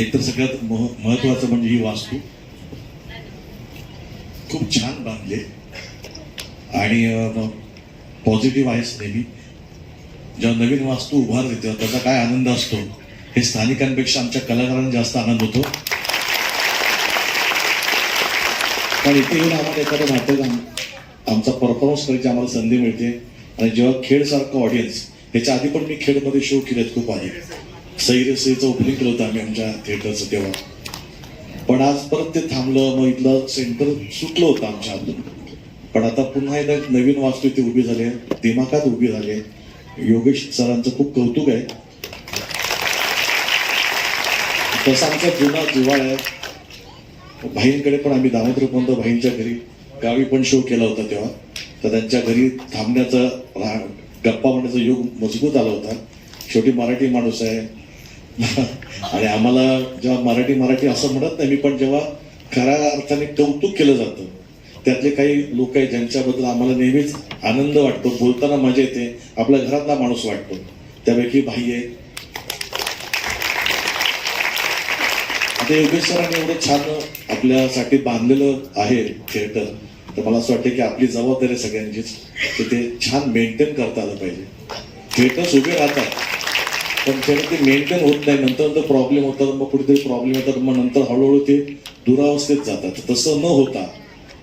एक तर सगळ्यात महत्वाचं म्हणजे ही वास्तू. खूप छान बांधले. आणि पॉझिटिव्ह आहेस नेहमी. जेव्हा नवीन वास्तू उभारते तेव्हा त्याचा काय आनंद असतो हे स्थानिकांपेक्षा आमच्या कलाकारांना जास्त आनंद होतो. पण इथे येऊन आम्हाला एखादं नाटक आमचा परफॉर्मन्स करायची आम्हाला संधी मिळते. आणि जेव्हा खेळसारखं ऑडियन्स ह्याच्या आधी पण मी खेळमध्ये शो केलेत खूप आधी. सैरसईचं ओपनिंग केलं होतं आम्ही आमच्या थिएटरचं तेव्हा. पण आज परत ते थांबलं मग इथलं सेंटर सुटलं होतं आमच्या हातून. पण आता पुन्हा एकदा एक नवीन वास्तू इथे उभी झाली आहे दिमाखात उभी झाली आहे. योगेश सरांचं खूप कौतुक आहे. तसा आमचा जुना जिव्हाळ आहे. भाईंकडे पण आम्ही दामोदरपंत भाईंच्या घरी गावी पण शो केला होता तेव्हा. तर त्यांच्या घरी थांबण्याचा गप्पा म्हणण्याचा योग मजबूत आला होता. शेवटी मराठी माणूस आहे. आणि आम्हाला जेव्हा मराठी मराठी असं म्हणत नाही मी पण जेव्हा खऱ्या अर्थाने कौतुक केलं जातं त्यातले काही लोक आहेत ज्यांच्याबद्दल आम्हाला नेहमीच आनंद वाटतो बोलताना मजा येते आपल्या घरातला माणूस वाटतो त्यापैकी भाई आहे आता योगेश्वरांनी एवढं छान आपल्यासाठी बांधलेलं आहे थिएटर तर मला असं वाटतं की आपली जबाबदारी आहे सगळ्यांचीच की ते छान मेंटेन करता आलं पाहिजे. थिएटर्स उभे राहतात. पण जेव्हा ते मेंटेन होत नाही. नंतर नंतर प्रॉब्लेम होतात मग कुठेतरी प्रॉब्लेम होतात मग नंतर हळूहळू ते दुरावस्थेत जातात. तसं न होता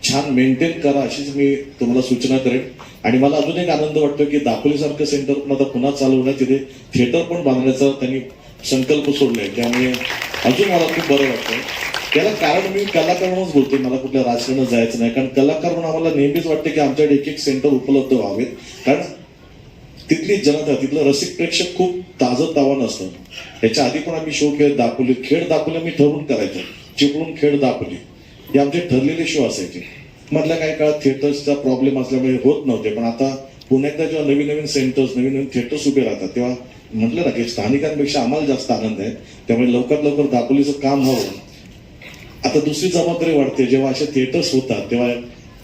छान मेंटेन करा अशीच मी तुम्हाला सूचना करेन. आणि मला अजून एक आनंद वाटतो की दापोलीसारखं सेंटर पण आता पुन्हा चालू तिथे थिएटर पण बांधण्याचा त्यांनी संकल्प सोडलाय. त्यामुळे अजून मला खूप बरं वाटतं त्याला कारण मी कलाकार म्हणूनच बोलते मला कुठल्या राजकारणात जायचं नाही. कारण कलाकार म्हणून आम्हाला नेहमीच वाटतं की आमच्याकडे एक एक सेंटर उपलब्ध व्हावेत. कारण तिथली जनता तिथलं रसिक प्रेक्षक खूप ताजं तावान असतं याच्या आधी पण आम्ही शो खेळ दाखवले. खेळ दाखवले मी ठरवून करायचो. चिपळून खेळ दाखवले. हे आमचे ठरलेले शो असायचे. मधल्या काही काळात थिएटर्सचा प्रॉब्लेम असल्यामुळे होत नव्हते पण आता पुन्हा एकदा जेव्हा नवीन नवीन सेंटर्स नवीन नवीन थिएटर्स उभे राहतात तेव्हा म्हटलं ना की स्थानिकांपेक्षा आम्हाला जास्त आनंद आहे. त्यामुळे लवकरात लवकर दापोलीचं काम व्हावं. आता दुसरी जबाबदारी वाढते. जेव्हा असे थिएटर्स होतात तेव्हा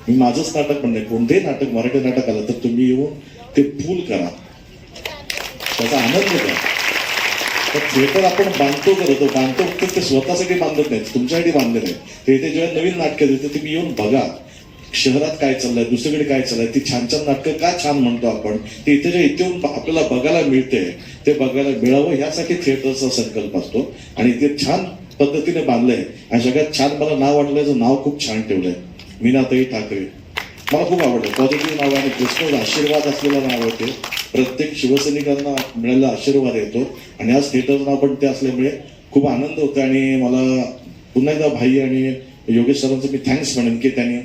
मी माझंच नाटक पण नाही कोणतेही नाटक मराठी नाटक आलं तर तुम्ही येऊन ते फूल करा. त्याचा आनंद घ्या. तर थिएटर आपण बांधतो करत बांधतो फक्त ते स्वतःसाठी बांधत नाही तुमच्यासाठी बांधले नाही ते इथे जेव्हा नवीन नाटकं देते तुम्ही येऊन बघा. शहरात काय चाललंय दुसरीकडे काय चाललंय ती छान छान नाटकं का छान म्हणतो आपण? ते इथे जे इथे येऊन आपल्याला बघायला मिळते. ते बघायला मिळावं यासाठी थिएटरचा संकल्प असतो. आणि ते छान पद्धतीने बांधलंय. आणि सगळ्यात छान मला नाव वाटल्याचं नाव खूप छान ठेवलंय. मीनाताई ठाकरे. मला खूप आवडलं. पॉझिटिव्ह नाव आणि कृष्ण आशीर्वाद असलेलं नाव आहे ते प्रत्येक शिवसैनिकांना मिळालेला आशीर्वाद येतो. आणि आज थिएटरचं नाव पण ते असल्यामुळे खूप आनंद होतो आणि मला पुन्हा एकदा भाई आणि योगेश सरांचं मी थँक्स म्हणेन की त्यांनी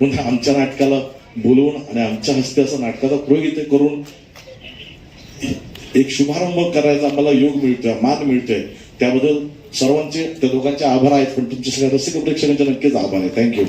पुन्हा आमच्या नाटकाला बोलवून आणि आमच्या हस्ते असं नाटकाचा पुरोहित करून एक शुभारंभ करायचा आम्हाला योग मिळतोय मान मिळतोय. त्याबद्दल सर्वांचे त्या दोघांचे आभार आहेत पण तुमच्या सगळ्या रसिक प्रेक्षकांचे नक्कीच आभार आहे. थँक्यू